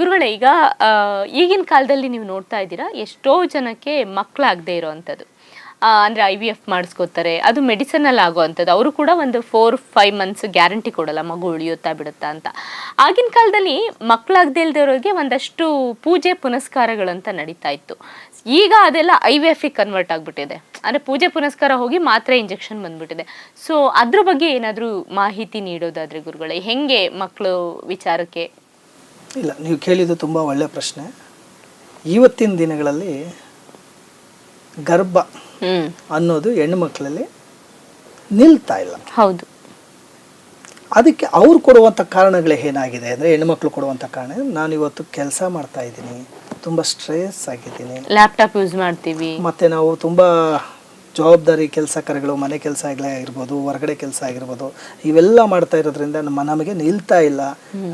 ಗುರುಗಳೇ, ಈಗ ಈಗಿನ ಕಾಲದಲ್ಲಿ ನೀವು ನೋಡ್ತಾ ಇದ್ದೀರಾ, ಎಷ್ಟೋ ಜನಕ್ಕೆ ಮಕ್ಕಳಾಗದೆ ಇರೋವಂಥದ್ದು. ಅಂದರೆ ಐ ವಿ ಎಫ್ ಮಾಡಿಸ್ಕೋತಾರೆ ಅದು ಮೆಡಿಸನಲ್ಲಿ ಆಗೋವಂಥದ್ದು. ಅವರು ಕೂಡ ಒಂದು ಫೋರ್ ಫೈವ್ ಮಂತ್ಸ್ ಗ್ಯಾರಂಟಿ ಕೊಡಲ್ಲ, ಮಗು ಉಳಿಯುತ್ತಾ ಬಿಡುತ್ತಾ ಅಂತ. ಆಗಿನ ಕಾಲದಲ್ಲಿ ಮಕ್ಕಳಾಗದೇ ಇಲ್ದಿರೋರಿಗೆ ಒಂದಷ್ಟು ಪೂಜೆ ಪುನಸ್ಕಾರಗಳಂತ ನಡೀತಾ ಇತ್ತು. ಈಗ ಅದೆಲ್ಲ ಐ ವಿ ಎಫ್ ಕನ್ವರ್ಟ್ ಆಗಿಬಿಟ್ಟಿದೆ. ಅಂದರೆ ಪೂಜೆ ಪುನಸ್ಕಾರ ಹೋಗಿ ಮಾತ್ರೆ ಇಂಜೆಕ್ಷನ್ ಬಂದ್ಬಿಟ್ಟಿದೆ. ಸೊ ಅದ್ರ ಬಗ್ಗೆ ಏನಾದರೂ ಮಾಹಿತಿ ನೀಡೋದಾದರೆ ಗುರುಗಳೇ, ಹೆಂಗೆ ಮಕ್ಕಳು ವಿಚಾರಕ್ಕೆ ಇಲ್ಲ ನೀವು ಕೇಳಿದ್ದು ತುಂಬ ಒಳ್ಳೆಯ ಪ್ರಶ್ನೆ. ಇವತ್ತಿನ ದಿನಗಳಲ್ಲಿ ಗರ್ಭ ಅನ್ನೋದು ಹೆಣ್ಣು ಮಕ್ಕಳಲ್ಲಿ ನಿಲ್ತಾ ಇಲ್ಲ. ಹೌದು. ಅದಕ್ಕೆ ಅವ್ರು ಕೊಡುವಂಥ ಕಾರಣಗಳು ಏನಾಗಿದೆ ಅಂದರೆ ಹೆಣ್ಮಕ್ಳು ಕೊಡುವಂಥ ಕಾರಣ ನಾನು ಇವತ್ತು ಕೆಲಸ ಮಾಡ್ತಾ ಇದ್ದೀನಿ ತುಂಬ ಸ್ಟ್ರೆಸ್ ಆಗಿದ್ದೀನಿ. ಲ್ಯಾಪ್ಟಾಪ್ ಯೂಸ್ ಮಾಡ್ತೀವಿ. ಮತ್ತು ನಾವು ತುಂಬ ಜವಾಬ್ದಾರಿ ಕೆಲಸ ಕಾರ್ಯಗಳು ಮನೆ ಕೆಲಸ ಆಗಿರ್ಬೋದು, ಹೊರಗಡೆ ಕೆಲಸ ಆಗಿರ್ಬೋದು, ಇವೆಲ್ಲ ಮಾಡ್ತಾ ಇರೋದ್ರಿಂದ ನಮ್ಮ ನಮಗೆ ನಿಲ್ತಾ ಇಲ್ಲ.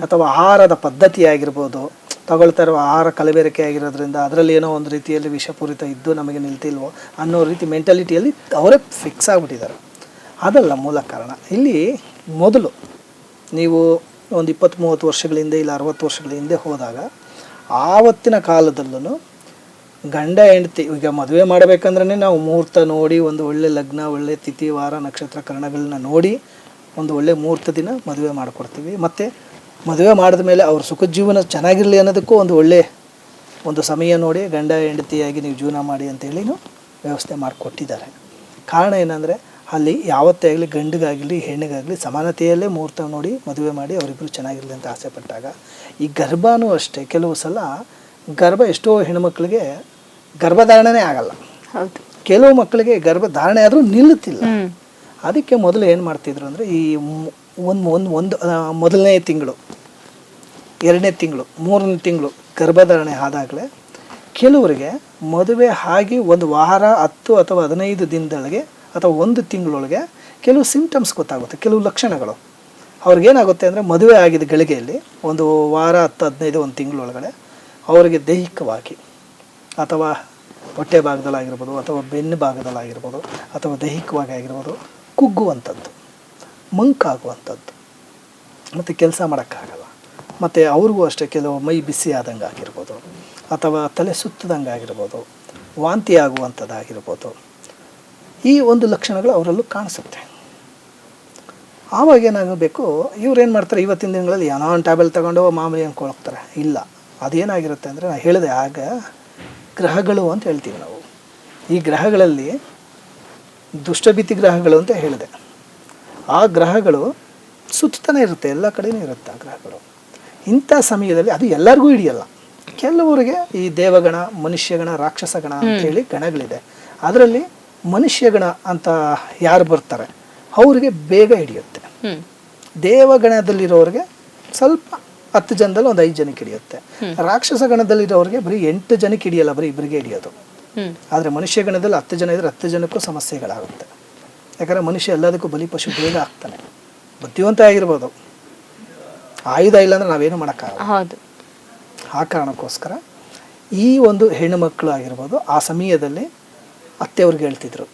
ಅಥವಾ ಆಹಾರದ ಪದ್ಧತಿ ಆಗಿರ್ಬೋದು, ತಗೊಳ್ತಾ ಇರೋ ಆಹಾರ ಕಲಬೆರಕೆ ಆಗಿರೋದ್ರಿಂದ ಅದರಲ್ಲಿ ಏನೋ ಒಂದು ರೀತಿಯಲ್ಲಿ ವಿಷಪೂರಿತ ಇದ್ದು ನಮಗೆ ನಿಲ್ತಿಲ್ವೋ ಅನ್ನೋ ರೀತಿ ಮೆಂಟಾಲಿಟಿಯಲ್ಲಿ ಅವರೇ ಫಿಕ್ಸ್ ಆಗಿಬಿಟ್ಟಿದ್ದಾರೆ. ಅದಲ್ಲ ಮೂಲ ಕಾರಣ. ಇಲ್ಲಿ ಮೊದಲು ನೀವು ಒಂದು ಇಪ್ಪತ್ತು ಮೂವತ್ತು ವರ್ಷಗಳಿಂದ ಇಲ್ಲ ಅರವತ್ತು ವರ್ಷಗಳ ಹಿಂದೆ ಹೋದಾಗ, ಆವತ್ತಿನ ಕಾಲದಲ್ಲೂ ಗಂಡ ಹೆಂಡತಿ, ಈಗ ಮದುವೆ ಮಾಡಬೇಕಂದ್ರೆ ನಾವು ಮುಹೂರ್ತ ನೋಡಿ, ಒಂದು ಒಳ್ಳೆ ಲಗ್ನ, ಒಳ್ಳೆ ತಿಥಿ, ವಾರ, ನಕ್ಷತ್ರ ಕರ್ಣಗಳನ್ನ ನೋಡಿ, ಒಂದು ಒಳ್ಳೆ ಮುಹೂರ್ತ ದಿನ ಮದುವೆ ಮಾಡಿಕೊಡ್ತೀವಿ. ಮತ್ತು ಮದುವೆ ಮಾಡಿದ ಮೇಲೆ ಅವ್ರ ಸುಖ ಜೀವನ ಚೆನ್ನಾಗಿರಲಿ ಅನ್ನೋದಕ್ಕೂ ಒಂದು ಒಳ್ಳೆ ಒಂದು ಸಮಯ ನೋಡಿ, ಗಂಡ ಹೆಂಡತಿಯಾಗಿ ನೀವು ಜೀವನ ಮಾಡಿ ಅಂತೇಳಿನೂ ವ್ಯವಸ್ಥೆ ಮಾಡಿಕೊಟ್ಟಿದ್ದಾರೆ. ಕಾರಣ ಏನಂದರೆ, ಅಲ್ಲಿ ಯಾವತ್ತೇ ಆಗಲಿ ಗಂಡಿಗಾಗಲಿ, ಹೆಣ್ಣಿಗಾಗಲಿ ಸಮಾನತೆಯಲ್ಲೇ ಮುಹೂರ್ತ ನೋಡಿ ಮದುವೆ ಮಾಡಿ ಅವರಿಬ್ಬರು ಚೆನ್ನಾಗಿರಲಿ ಅಂತ ಆಸೆ ಪಟ್ಟಾಗ, ಈ ಗರ್ಭನೂ ಅಷ್ಟೇ. ಕೆಲವು ಸಲ ಗರ್ಭ ಎಷ್ಟೋ ಹೆಣ್ಮಕ್ಳಿಗೆ ಗರ್ಭಧಾರಣೆ ಆಗಲ್ಲ. ಕೆಲವು ಮಕ್ಕಳಿಗೆ ಗರ್ಭಧಾರಣೆ ಆದರೂ ನಿಲ್ಲುತ್ತಿಲ್ಲ. ಅದಕ್ಕೆ ಮೊದಲು ಏನು ಮಾಡ್ತಿದ್ರು ಅಂದರೆ ಈ ಒಂದು ಒಂದು ಒಂದು ಮೊದಲನೇ ತಿಂಗಳು ಎರಡನೇ ತಿಂಗಳು ಮೂರನೇ ತಿಂಗಳು ಗರ್ಭಧಾರಣೆ ಆದಾಗಲೇ ಕೆಲವರಿಗೆ ಮದುವೆ ಆಗಿ ಒಂದು ವಾರ ಹತ್ತು ಅಥವಾ ಹದಿನೈದು ದಿನದೊಳಗೆ ಅಥವಾ ಒಂದು ತಿಂಗಳೊಳಗೆ ಕೆಲವು ಸಿಂಪ್ಟಮ್ಸ್ ಗೊತ್ತಾಗುತ್ತೆ ಕೆಲವು ಲಕ್ಷಣಗಳು. ಅವ್ರಿಗೇನಾಗುತ್ತೆ ಅಂದರೆ ಮದುವೆ ಆಗಿದ್ದ ಗಳಿಗೆಯಲ್ಲಿ ಒಂದು ವಾರ ಹತ್ತು ಹದಿನೈದು ಒಂದು ತಿಂಗಳೊಳಗಡೆ ಅವರಿಗೆ ದೈಹಿಕವಾಗಿ ಅಥವಾ ಹೊಟ್ಟೆ ಭಾಗದಲ್ಲಾಗಿರ್ಬೋದು ಅಥವಾ ಬೆನ್ನು ಭಾಗದಲ್ಲಾಗಿರ್ಬೋದು ಅಥವಾ ದೈಹಿಕವಾಗಿ ಆಗಿರ್ಬೋದು ಕುಗ್ಗುವಂಥದ್ದು, ಮಂಕಾಗುವಂಥದ್ದು. ಮತ್ತು ಕೆಲಸ ಮಾಡೋಕ್ಕಾಗಲ್ಲ. ಮತ್ತು ಅವ್ರಿಗೂ ಅಷ್ಟೇ ಕೆಲವು ಮೈ ಬಿಸಿ ಆದಂಗೆ ಆಗಿರ್ಬೋದು ಅಥವಾ ತಲೆ ಸುತ್ತದಂಗೆ ಆಗಿರ್ಬೋದು ವಾಂತಿ ಆಗುವಂಥದ್ದಾಗಿರ್ಬೋದು ಈ ಒಂದು ಲಕ್ಷಣಗಳು ಅವರಲ್ಲೂ ಕಾಣಿಸುತ್ತೆ. ಆವಾಗ ಏನಾಗಬೇಕು, ಇವ್ರು ಏನು ಮಾಡ್ತಾರೆ, ಇವತ್ತಿನ ದಿನಗಳಲ್ಲಿ ಏನೋ ಒಂದು ಟ್ಯಾಬ್ಲೆಟ್ ತಗೊಂಡು ಮಾಮೂಲಿ ಅನ್ಕೊಳ್ತಾರೆ ಇಲ್ಲ. ಅದೇನಾಗಿರುತ್ತೆ ಅಂದರೆ ನಾನು ಹೇಳಿದೆ ಆಗ ಗ್ರಹಗಳು ಅಂತ ಹೇಳ್ತೀವಿ ನಾವು. ಈ ಗ್ರಹಗಳಲ್ಲಿ ದುಷ್ಟಭೀತಿ ಗ್ರಹಗಳು ಅಂತ ಹೇಳಿದೆ. ಆ ಗ್ರಹಗಳು ಸುತ್ತಾನೆ ಇರುತ್ತೆ ಎಲ್ಲ ಕಡೆಯೂ ಇರುತ್ತೆ ಆ ಗ್ರಹಗಳು. ಇಂಥ ಸಮಯದಲ್ಲಿ ಅದು ಎಲ್ಲರಿಗೂ ಹಿಡಿಯಲ್ಲ. ಕೆಲವರಿಗೆ ಈ ದೇವಗಣ ಮನುಷ್ಯಗಣ ರಾಕ್ಷಸಗಣ ಅಂತೇಳಿ ಗಣಗಳಿದೆ. ಅದರಲ್ಲಿ ಮನುಷ್ಯಗಣ ಅಂತ ಯಾರು ಬರ್ತಾರೆ? ಅವರಿಗೆ ಬೇಗ ಹಿಡಿಯುತ್ತೆ. ದೇವಗಣದಲ್ಲಿರೋರಿಗೆ ಸ್ವಲ್ಪ ಹತ್ತು ಜನದಲ್ಲಿ ಒಂದು ಐದು ಜನಕ್ಕೆ ಹಿಡಿಯುತ್ತೆ. ರಾಕ್ಷಸ ಗಣದಲ್ಲಿರೋರಿಗೆ ಬರೀ ಎಂಟು ಜನಕ್ಕೆ ಹಿಡಿಯಲ್ಲ ಬರೀ ಇಬ್ಬರಿಗೆ ಹಿಡಿಯೋದು. ಆದರೆ ಮನುಷ್ಯ ಗಣದಲ್ಲಿ ಹತ್ತು ಜನ ಇದ್ರೆ ಹತ್ತು ಜನಕ್ಕೂ ಸಮಸ್ಯೆಗಳಾಗುತ್ತೆ. ಯಾಕಂದ್ರೆ ಮನುಷ್ಯ ಎಲ್ಲದಕ್ಕೂ ಬಲಿಪಶು ಬೇಗ ಆಗ್ತಾನೆ. ಬುದ್ಧಿವಂತ ಆಗಿರ್ಬೋದು. ಆಯುಧ ಇಲ್ಲ ಅಂದರೆ ನಾವೇನು ಮಾಡೋಕ್ಕಾಗಲ್ಲ. ಆ ಕಾರಣಕ್ಕೋಸ್ಕರ ಈ ಒಂದು ಹೆಣ್ಣು ಮಕ್ಕಳು ಆಗಿರ್ಬೋದು ಆ ಸಮಯದಲ್ಲಿ ಅತ್ತೆಯವ್ರಿಗೆ ಹೇಳ್ತಿದ್ರು.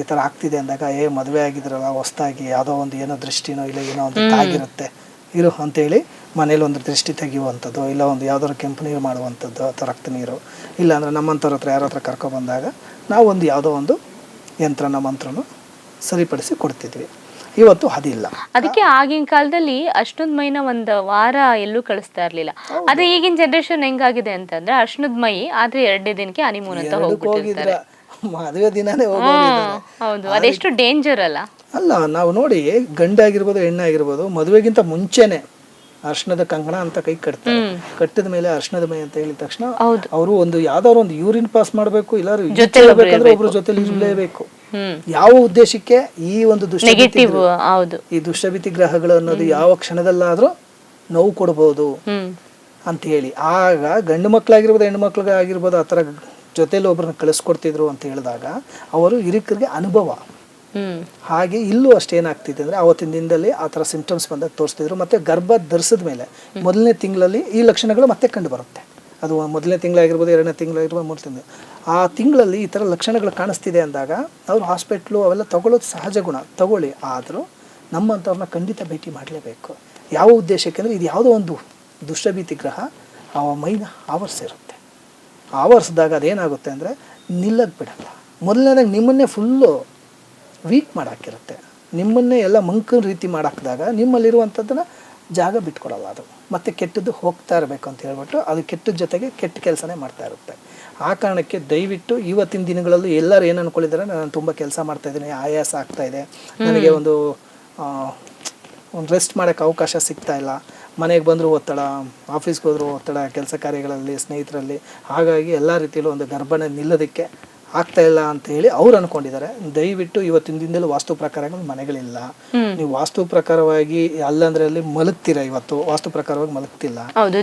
ಈ ಥರ ಆಗ್ತಿದೆ ಅಂದಾಗ ಏ ಮದುವೆ ಆಗಿದ್ರಲ್ಲ ಹೊಸ್ದಾಗಿ ಯಾವುದೋ ಒಂದು ಏನೋ ದೃಷ್ಟಿನೋ ಇಲ್ಲ ಏನೋ ಒಂದು ತಾಗಿರುತ್ತೆ. ಇರು ಅಂತೇಳಿ ಮನೇಲಿ ಒಂದು ದೃಷ್ಟಿ ತೆಗೆಯುವಂಥದ್ದು ಇಲ್ಲ ಒಂದು ಯಾವ್ದಾದ್ರು ಕೆಂಪು ನೀರು ಮಾಡುವಂಥದ್ದು ಅಥವಾ ರಕ್ತ ನೀರು ಇಲ್ಲ ಅಂದರೆ ನಮ್ಮಂಥವ್ರ ಹತ್ರ ಯಾರ ಹತ್ರ ಕರ್ಕೊಬಂದಾಗ ನಾವು ಒಂದು ಯಾವುದೋ ಒಂದು ಯಂತ್ರನ ಮಂತ್ರನು ಸರಿಪಡಿಸಿ ಕೊಡ್ತಿದ್ವಿ. ಇವತ್ತು ಅದಿಲ್ಲ. ಅದಕ್ಕೆ ಆಗಿನ ಕಾಲದಲ್ಲಿ ಅಷ್ಟೊಂದು ಮೈನ ಒಂದು ವಾರ ಎಲ್ಲೂ ಕಳಿಸ್ತಾ ಇರ್ಲಿಲ್ಲ. ಅದೇ ಈಗಿನ ಜನರೇಷನ್ ಹೆಂಗಾಗಿದೆ ಅಂತಂದ್ರೆ ಅರ್ಶನದ ಮೈ ಆದ್ರೆ ಎರಡನೇ ದಿನಕ್ಕೆ ಹನಿಮೂನ್ ಅಂತ ಹೋಗ್ಬಿಟ್ಟಿರ್ತಾರೆ. ಮದುವೆ ದಿನಾನೇ ಹೌದು. ಅದೆಷ್ಟು ಡೇಂಜರ್ ಅಲ್ಲ. ಅಲ್ಲ ನಾವು ನೋಡಿ ಗಂಡಾಗಿರ್ಬೋದು ಹೆಣ್ಣಾಗಿರ್ಬೋದು ಮದುವೆಗಿಂತ ಮುಂಚೆನೆ ಅರ್ಶನದ ಕಂಕಣ ಅಂತ ಕೈ ಕಟ್ತಾರೆ. ಕಟ್ಟಿದ ಮೇಲೆ ಅರ್ಶನದ ಮೈ ಅಂತ ಹೇಳಿದ ತಕ್ಷಣ ಅವರು ಒಂದು ಯಾವ್ದಾದ್ರು ಒಂದು ಯೂರಿನ್ ಪಾಸ್ ಮಾಡಬೇಕು ಇಲ್ಲಾರು ಜೊತೆಲಿ ಒಬ್ರು ಜೊತೆಲಿ ಇರಲೇಬೇಕು ಯಾವ ಉದ್ದೇಶಕ್ಕೆ ಈ ಒಂದು ದುಷ್ಟ ನೆಗೆಟಿವ್ ಹೌದು. ಈ ದುಷ್ಟಭಿತಿ ಗ್ರಹಗಳು ಅನ್ನೋದು ಯಾವ ಕ್ಷಣದಲ್ಲಾದ್ರೂ ನೋವು ಕೊಡ್ಬೋದು ಅಂತ ಹೇಳಿ. ಆಗ ಗಂಡು ಮಕ್ಕಳಾಗಿರ್ಬೋದು ಹೆಣ್ಣು ಮಕ್ಕಳಿಗಾಗಿರ್ಬೋದು ಆ ಥರ ಜೊತೆಲಿ ಒಬ್ಬರನ್ನ ಕಳಿಸ್ಕೊಡ್ತಿದ್ರು ಅಂತ ಹೇಳಿದಾಗ ಅವರು ಹಿರಿಕರಿಗೆ ಅನುಭವ. ಹಾಗೆ ಇಲ್ಲೂ ಅಷ್ಟೇನಾಗ್ತಿದೆ ಅಂದರೆ ಆವತ್ತಿನ ದಿನದಲ್ಲಿ ಆ ಥರ ಸಿಂಪ್ಟಮ್ಸ್ ಬಂದಾಗ ತೋರಿಸ್ತಿದ್ರು. ಮತ್ತು ಗರ್ಭ ಧರಿಸಿದ ಮೇಲೆ ಮೊದಲನೇ ತಿಂಗಳಲ್ಲಿ ಈ ಲಕ್ಷಣಗಳು ಮತ್ತೆ ಕಂಡು ಬರುತ್ತೆ. ಅದು ಮೊದಲನೇ ತಿಂಗಳಾಗಿರ್ಬೋದು, ಎರಡನೇ ತಿಂಗಳಾಗಿರ್ಬೋದು ಮೂರು ತಿಂಗಳು. ಆ ತಿಂಗಳಲ್ಲಿ ಈ ಥರ ಲಕ್ಷಣಗಳು ಕಾಣಿಸ್ತಿದೆ ಅಂದಾಗ ಅವರು ಹಾಸ್ಪಿಟ್ಲು ಅವೆಲ್ಲ ತೊಗೊಳ್ಳೋದು ಸಹಜ ಗುಣ. ತಗೊಳ್ಳಿ, ಆದರೂ ನಮ್ಮಂಥವ್ರನ್ನ ಖಂಡಿತ ಭೇಟಿ ಮಾಡಲೇಬೇಕು. ಯಾವ ಉದ್ದೇಶಕ್ಕೆ ಅಂದರೆ ಇದು ಯಾವುದೋ ಒಂದು ದುಷ್ಟಭೀತಿ ಗ್ರಹ ಆ ಮೈನ ಆವರಿಸಿರುತ್ತೆ ಆವರಿಸಿದಾಗ ಅದೇನಾಗುತ್ತೆ ಅಂದರೆ ನಿಲ್ಲಕ್ಕೆ ಬಿಡಲ್ಲ. ಮೊದಲನೇದಾಗ ನಿಮ್ಮನ್ನೇ ಫುಲ್ಲು ವೀಕ್ ಮಾಡಾಕಿರುತ್ತೆ. ನಿಮ್ಮನ್ನೇ ಎಲ್ಲ ಮಂಕನ ರೀತಿ ಮಾಡಾಕಿದಾಗ ನಿಮ್ಮಲ್ಲಿರುವಂಥದ್ದನ್ನು ಜಾಗ ಬಿಟ್ಕೊಡಲ್ಲ ಅದು. ಮತ್ತು ಕೆಟ್ಟದ್ದು ಹೋಗ್ತಾ ಇರಬೇಕು ಅಂತ ಹೇಳ್ಬಿಟ್ಟು ಅದು ಕೆಟ್ಟದ ಜೊತೆಗೆ ಕೆಟ್ಟ ಕೆಲಸನೇ ಮಾಡ್ತಾ ಇರುತ್ತೆ. ಆ ಕಾರಣಕ್ಕೆ ದಯವಿಟ್ಟು ಇವತ್ತಿನ ದಿನಗಳಲ್ಲೂ ಎಲ್ಲರೂ ಏನು ಅನ್ಕೊಂಡಿದ್ದಾರೆ ನಾನು ತುಂಬ ಕೆಲಸ ಮಾಡ್ತಾ ಇದ್ದೀನಿ ಆಯಾಸ ಆಗ್ತಾ ಇದೆ. ನನಗೆ ಒಂದು ಒಂದು ರೆಸ್ಟ್ ಮಾಡೋಕ್ಕೆ ಅವಕಾಶ ಸಿಗ್ತಾ ಇಲ್ಲ. ಮನೆಗೆ ಬಂದರೂ ಒತ್ತಡ ಆಫೀಸ್ಗೆ ಹೋದರೂ ಒತ್ತಡ ಕೆಲಸ ಕಾರ್ಯಗಳಲ್ಲಿ ಸ್ನೇಹಿತರಲ್ಲಿ. ಹಾಗಾಗಿ ಎಲ್ಲ ರೀತಿಯಲ್ಲೂ ಒಂದು ಗರ್ಭಣೆ ನಿಲ್ಲೋದಕ್ಕೆ ಆಗ್ತಾ ಇಲ್ಲ ಅಂತ ಹೇಳಿ ಅವ್ರು ಅನ್ಕೊಂಡಿದ್ದಾರೆ. ದಯವಿಟ್ಟು ಇವತ್ತಿನ ದಿನದಲ್ಲಿ ವಾಸ್ತು ಪ್ರಕಾರಗಳು ಮನೆಗಳಿಲ್ಲ. ನೀವು ವಾಸ್ತು ಪ್ರಕಾರವಾಗಿ ಅಲ್ಲಂದ್ರೆ ಅಲ್ಲಿ ಮಲಗ್ತೀರಾ ಇವತ್ತು? ವಾಸ್ತು ಪ್ರಕಾರವಾಗಿ ಮಲಗ್ತಿಲ್ಲ.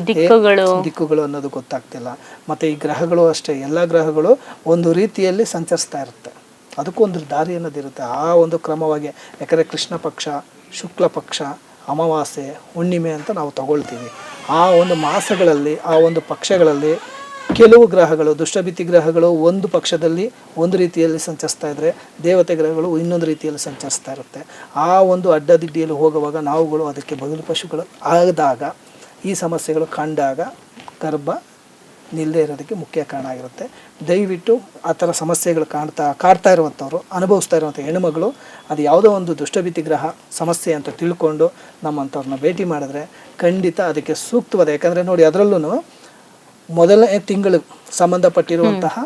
ದಿಕ್ಕುಗಳು. ದಿಕ್ಕುಗಳು ಅನ್ನೋದು ಗೊತ್ತಾಗ್ತಿಲ್ಲ. ಮತ್ತೆ ಈ ಗ್ರಹಗಳು ಅಷ್ಟೇ ಎಲ್ಲ ಗ್ರಹಗಳು ಒಂದು ರೀತಿಯಲ್ಲಿ ಸಂಚರಿಸ್ತಾ ಇರುತ್ತೆ. ಅದಕ್ಕೂ ಒಂದು ದಾರಿ ಅನ್ನೋದಿರುತ್ತೆ ಆ ಒಂದು ಕ್ರಮವಾಗಿ ಯಾಕಂದ್ರೆ ಕೃಷ್ಣ ಪಕ್ಷ ಶುಕ್ಲ ಪಕ್ಷ ಅಮಾವಾಸ್ಯೆ ಹುಣ್ಣಿಮೆ ಅಂತ ನಾವು ತಗೊಳ್ತೀವಿ. ಆ ಒಂದು ಮಾಸಗಳಲ್ಲಿ ಆ ಒಂದು ಪಕ್ಷಗಳಲ್ಲಿ ಕೆಲವು ಗ್ರಹಗಳು, ದುಷ್ಟಭಿತಿ ಗ್ರಹಗಳು ಒಂದು ಪಕ್ಷದಲ್ಲಿ ಒಂದು ರೀತಿಯಲ್ಲಿ ಸಂಚರಿಸ್ತಾ ಇದ್ದರೆ ದೇವತೆ ಗ್ರಹಗಳು ಇನ್ನೊಂದು ರೀತಿಯಲ್ಲಿ ಸಂಚರಿಸ್ತಾ ಇರುತ್ತೆ. ಆ ಒಂದು ಅಡ್ಡದಿಡ್ಡಿಯಲ್ಲಿ ಹೋಗುವಾಗ ನಾವುಗಳು ಅದಕ್ಕೆ ಬದಲು ಪಶುಗಳು ಆದಾಗ, ಈ ಸಮಸ್ಯೆಗಳು ಕಂಡಾಗ ಗರ್ಭ ನಿಲ್ಲದೆ ಇರೋದಕ್ಕೆ ಮುಖ್ಯ ಕಾರಣ ಆಗಿರುತ್ತೆ. ದಯವಿಟ್ಟು ಆ ಥರ ಸಮಸ್ಯೆಗಳು ಕಾಣ್ತಾ, ಕಾಡ್ತಾ ಇರುವಂಥವ್ರು, ಅನುಭವಿಸ್ತಾ ಇರುವಂಥ ಹೆಣ್ಣುಮಗಳು, ಅದು ಯಾವುದೋ ಒಂದು ದುಷ್ಟಭೀತಿ ಗ್ರಹ ಸಮಸ್ಯೆ ಅಂತ ತಿಳ್ಕೊಂಡು ನಮ್ಮಂಥವ್ರನ್ನ ಭೇಟಿ ಮಾಡಿದ್ರೆ ಖಂಡಿತ ಅದಕ್ಕೆ ಸೂಕ್ತವಾದ, ಯಾಕಂದರೆ ನೋಡಿ ಅದರಲ್ಲೂ ಮೊದಲನೇ ತಿಂಗಳು ಸಂಬಂಧಪಟ್ಟಿರುವಂತಹ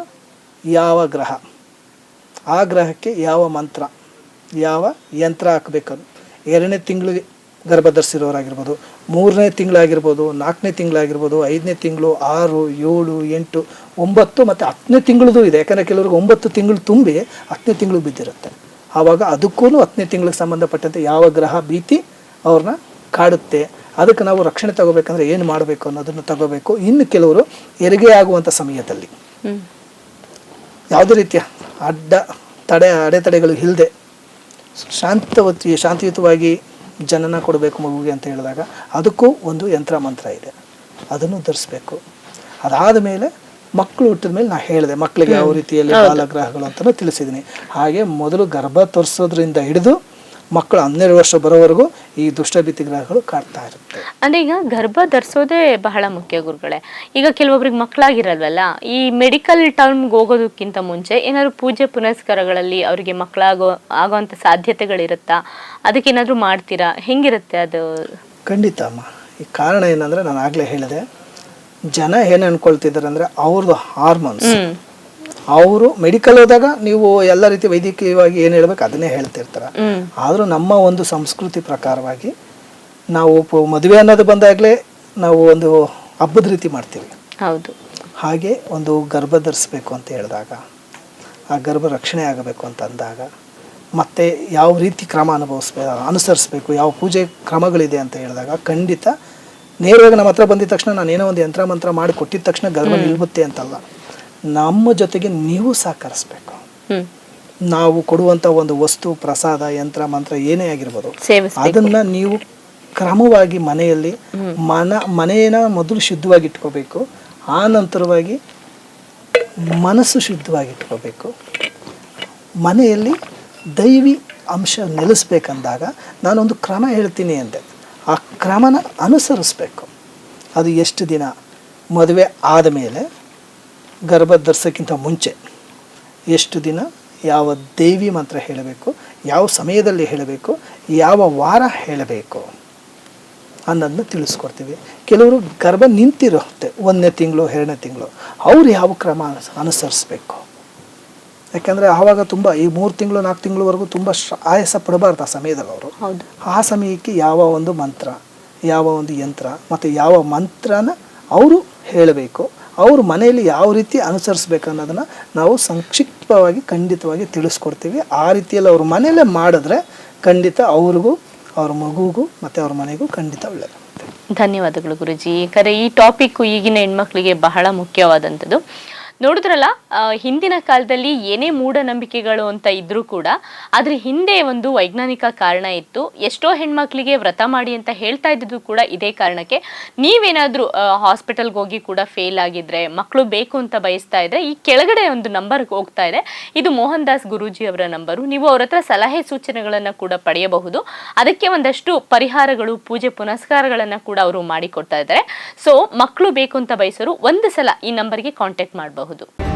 ಯಾವ ಗ್ರಹ? ಆ ಗ್ರಹಕ್ಕೆ ಯಾವ ಮಂತ್ರ, ಯಾವ ಯಂತ್ರ ಹಾಕಬೇಕು ಎರಡನೇ ತಿಂಗಳಿಗೆ ಗರ್ಭ ಧರಿಸಿರೋರಾಗಿರ್ಬೋದು ಮೂರನೇ ತಿಂಗಳಾಗಿರ್ಬೋದು, ನಾಲ್ಕನೇ ತಿಂಗಳಾಗಿರ್ಬೋದು, ಐದನೇ ತಿಂಗಳು, ಆರು, ಏಳು, ಎಂಟು, ಒಂಬತ್ತು ಮತ್ತು ಹತ್ತನೇ ತಿಂಗಳದು ಇದೆ. ಯಾಕಂದರೆ ಕೆಲವ್ರಿಗೆ ಒಂಬತ್ತು ತಿಂಗಳು ತುಂಬಿ ಹತ್ತನೇ ತಿಂಗಳು ಬಿದ್ದಿರುತ್ತೆ. ಆವಾಗ ಅದಕ್ಕೂ ಹತ್ತನೇ ತಿಂಗಳಿಗೆ ಸಂಬಂಧಪಟ್ಟಂತೆ ಯಾವ ಗ್ರಹ ಭೀತಿ ಅವ್ರನ್ನ ಕಾಡುತ್ತೆ. ಅದಕ್ಕೆ ನಾವು ರಕ್ಷಣೆ ತಗೋಬೇಕಂದ್ರೆ ಏನು ಮಾಡಬೇಕು ಅನ್ನೋದನ್ನು ತಗೋಬೇಕು. ಇನ್ನು ಕೆಲವರು ಹೆರಿಗೆ ಆಗುವಂಥ ಸಮಯದಲ್ಲಿ. ಯಾವುದೇ ರೀತಿಯ ಅಡ್ಡ ತಡೆ ಅಡೆತಡೆಗಳು ಇಲ್ಲದೆ ಶಾಂತವತಿ ಶಾಂತಿಯುತವಾಗಿ ಜನನ ಕೊಡಬೇಕು ಮಗುವಿಗೆ ಅಂತ ಹೇಳಿದಾಗ ಅದಕ್ಕೂ ಒಂದು ಯಂತ್ರ ಮಂತ್ರ ಇದೆ. ಅದನ್ನು ಧರಿಸ್ಬೇಕು. ಅದಾದ ಮೇಲೆ ಮಕ್ಕಳು ಹುಟ್ಟಿದ ಮೇಲೆ ನಾ ಹೇಳಿದೆ. ಮಕ್ಕಳಿಗೆ ಯಾವ ರೀತಿಯಲ್ಲಿ ಬಾಲಗ್ರಹಗಳು ಅಂತಲೂ ತಿಳಿಸಿದ್ದೀನಿ. ಹಾಗೆ ಮೊದಲು ಗರ್ಭ ತೋರಿಸೋದ್ರಿಂದ ಹಿಡಿದು ಮಕ್ಕಳು ಹನ್ನೆರಡು ವರ್ಷ ಬರೋವರೆಗೂ ಈ ದುಷ್ಟಭೀತಿ ಗ್ರಹಗಳು ಕಾಡ್ತಾ ಇರುತ್ತೆ. ಅಂದ್ರೆ ಈಗ ಗರ್ಭ ಧರಿಸೋದೇ ಬಹಳ ಮುಖ್ಯ ಗುರುಗಳೇ. ಈಗ ಕೆಲವೊಬ್ರಿಗೆ ಮಕ್ಕಳಾಗಿರಲ್ವಲ್ಲ ಈ ಮೆಡಿಕಲ್ ಟರ್ಮ್ಗೆ ಹೋಗೋದಕ್ಕಿಂತ ಮುಂಚೆ ಏನಾದ್ರು ಪೂಜೆ ಪುನಸ್ಕಾರಗಳಲ್ಲಿ ಅವರಿಗೆ ಮಕ್ಕಳಾಗೋ ಆಗೋಂಥ ಸಾಧ್ಯತೆಗಳಿರುತ್ತಾ? ಅದಕ್ಕೇನಾದ್ರೂ ಮಾಡ್ತೀರಾ? ಹೆಂಗಿರುತ್ತೆ ಅದು? ಖಂಡಿತ ಅಮ್ಮ. ಈ ಕಾರಣ ಏನಂದ್ರೆ ನಾನು ಆಗಲೇ ಹೇಳಿದೆ ಜನ ಏನು ಅನ್ಕೊಳ್ತಿದ್ದಾರೆ ಅಂದರೆ ಅವ್ರದ್ದು ಹಾರ್ಮೋನ್ಸ್ ಅವರು ಮೆಡಿಕಲ್ ಹೋದಾಗ ನೀವು ಎಲ್ಲ ರೀತಿ ವೈದ್ಯಕೀಯವಾಗಿ ಏನು ಹೇಳ್ಬೇಕು ಅದನ್ನೇ ಹೇಳ್ತಿರ್ತಾರೆ. ಆದರೂ ನಮ್ಮ ಒಂದು ಸಂಸ್ಕೃತಿ ಪ್ರಕಾರವಾಗಿ ನಾವು ಮದುವೆ ಅನ್ನೋದು ಬಂದಾಗಲೇ ನಾವು ಒಂದು ಹಬ್ಬದ ರೀತಿ ಮಾಡ್ತೀವಿ. ಹೌದು. ಹಾಗೆ ಒಂದು ಗರ್ಭ ಧರಿಸ್ಬೇಕು ಅಂತ ಹೇಳಿದಾಗ ಆ ಗರ್ಭ ರಕ್ಷಣೆ ಆಗಬೇಕು ಅಂತ ಅಂದಾಗ ಮತ್ತೆ ಯಾವ ರೀತಿ ಕ್ರಮ ಅನುಭವಿಸ್ಬೇಕು ಅನುಸರಿಸ್ಬೇಕು ಯಾವ ಪೂಜೆ ಕ್ರಮಗಳಿದೆ ಅಂತ ಹೇಳಿದಾಗ ಖಂಡಿತ ನೇರವಾಗಿ ನಮ್ಮ ಹತ್ರ ಬಂದಿದ ತಕ್ಷಣ ನಾನು ಏನೋ ಒಂದು ಯಂತ್ರ ಮಂತ್ರ ಮಾಡಿ ಕೊಟ್ಟಿದ ತಕ್ಷಣ ಗರ್ಭ ನಿಲ್ಬುತ್ತೆ ಅಂತಲ್ಲ. ನಮ್ಮ ಜೊತೆಗೆ ನೀವು ಸಹಕರಿಸ್ಬೇಕು. ನಾವು ಕೊಡುವಂತ ಒಂದು ವಸ್ತು ಪ್ರಸಾದ ಯಂತ್ರ ಮಂತ್ರ ಏನೇ ಆಗಿರ್ಬೋದು ಅದನ್ನ ನೀವು ಕ್ರಮವಾಗಿ ಮನೆಯಲ್ಲಿ ಮನ ಮನೆಯನ್ನ ಮೊದಲು ಶುದ್ಧವಾಗಿ ಇಟ್ಕೋಬೇಕು ಆ ನಂತರವಾಗಿ ಮನಸ್ಸು ಶುದ್ಧವಾಗಿ ಇಟ್ಕೋಬೇಕು ಮನೆಯಲ್ಲಿ ದೈವಿ ಅಂಶ ನೆಲೆಸ್ಬೇಕಂದಾಗ ನಾನೊಂದು ಕ್ರಮ ಹೇಳ್ತೀನಿ ಅಂದೆ. ಆ ಕ್ರಮನ ಅನುಸರಿಸ್ಬೇಕು. ಅದು ಎಷ್ಟು ದಿನ ಮದುವೆ ಆದಮೇಲೆ ಗರ್ಭ ಧರಿಸೋಕ್ಕಿಂತ ಮುಂಚೆ ಎಷ್ಟು ದಿನ ಯಾವ ದೇವಿ ಮಂತ್ರ ಹೇಳಬೇಕು ಯಾವ ಸಮಯದಲ್ಲಿ ಹೇಳಬೇಕು ಯಾವ ವಾರ ಹೇಳಬೇಕು ಅನ್ನೋದನ್ನ ತಿಳಿಸ್ಕೊಡ್ತೀವಿ. ಕೆಲವರು ಗರ್ಭ ನಿಂತಿರುತ್ತೆ ಒಂದನೇ ತಿಂಗಳು ಎರಡನೇ ತಿಂಗಳು. ಅವ್ರು ಯಾವ ಕ್ರಮ ಅನುಸ- ಅನುಸರಿಸ್ಬೇಕು? ಯಾಕೆಂದರೆ ಆವಾಗ ತುಂಬ ಈ ಮೂರು ತಿಂಗಳು ನಾಲ್ಕು ತಿಂಗಳವರೆಗೂ ತುಂಬ ಶ್ರ- ಆಯಾಸ ಪಡಬಾರ್ದು ಆ ಸಮಯದಲ್ಲಿ ಅವರು. ಆ ಸಮಯಕ್ಕೆ ಯಾವ ಒಂದು ಮಂತ್ರ ಯಾವ ಒಂದು ಯಂತ್ರ ಮತ್ತು ಯಾವ ಮಂತ್ರನ ಅವರು ಹೇಳಬೇಕು. ಅವರು ಮನೆಯಲ್ಲಿ ಯಾವ ರೀತಿ ಅನುಸರಿಸ್ಬೇಕು ಅನ್ನೋದನ್ನು ನಾವು ಸಂಕ್ಷಿಪ್ತವಾಗಿ, ಖಂಡಿತವಾಗಿ ತಿಳಿಸ್ಕೊಡ್ತೀವಿ. ಆ ರೀತಿಯಲ್ಲಿ ಅವ್ರ ಮನೆಯಲ್ಲೇ ಮಾಡಿದ್ರೆ ಖಂಡಿತ ಅವ್ರಿಗೂ, ಅವ್ರ ಮಗುಗೂ ಮತ್ತು ಅವ್ರ ಮನೆಗೂ ಖಂಡಿತ ಒಳ್ಳೆಯದು ಧನ್ಯವಾದಗಳು ಗುರುಜಿ. ಕರೆ ಈ ಟಾಪಿಕ್ ಈಗಿನ ಹೆಣ್ಮಕ್ಳಿಗೆ ಬಹಳ ಮುಖ್ಯವಾದಂಥದ್ದು. ನೋಡಿದ್ರಲ್ಲ ಹಿಂದಿನ ಕಾಲದಲ್ಲಿ ಏನೇ ಮೂಢನಂಬಿಕೆಗಳು ಅಂತ ಇದ್ರೂ ಕೂಡ ಅದ್ರ ಹಿಂದೆ ಒಂದು ವೈಜ್ಞಾನಿಕ ಕಾರಣ ಇತ್ತು. ಎಷ್ಟೋ ಹೆಣ್ಮಕ್ಳಿಗೆ ವ್ರತ ಮಾಡಿ ಅಂತ ಹೇಳ್ತಾ ಇದ್ದಿದ್ದು ಕೂಡ ಇದೇ ಕಾರಣಕ್ಕೆ. ನೀವೇನಾದರೂ ಹಾಸ್ಪಿಟಲ್ಗೆ ಹೋಗಿ ಕೂಡ ಫೇಲ್ ಆಗಿದ್ರೆ ಮಕ್ಕಳು ಬೇಕು ಅಂತ ಬಯಸ್ತಾ ಇದ್ರೆ ಈ ಕೆಳಗಡೆ ಒಂದು ನಂಬರ್ ಹೋಗ್ತಾ ಇದೆ. ಇದು ಮೋಹನ್ ದಾಸ್ ಗುರೂಜಿ ಅವರ ನಂಬರು ನೀವು ಅವ್ರ ಹತ್ರ ಸಲಹೆ ಸೂಚನೆಗಳನ್ನು ಕೂಡ ಪಡೆಯಬಹುದು. ಅದಕ್ಕೆ ಒಂದಷ್ಟು ಪರಿಹಾರಗಳು, ಪೂಜೆ ಪುನಸ್ಕಾರಗಳನ್ನು ಕೂಡ ಅವರು ಮಾಡಿಕೊಡ್ತಾ ಇದ್ದಾರೆ. ಸೊ ಮಕ್ಕಳು ಬೇಕು ಅಂತ ಬಯಸೋರು ಒಂದು ಸಲ ಈ ನಂಬರ್ಗೆ ಕಾಂಟ್ಯಾಕ್ಟ್ ಮಾಡಬಹುದು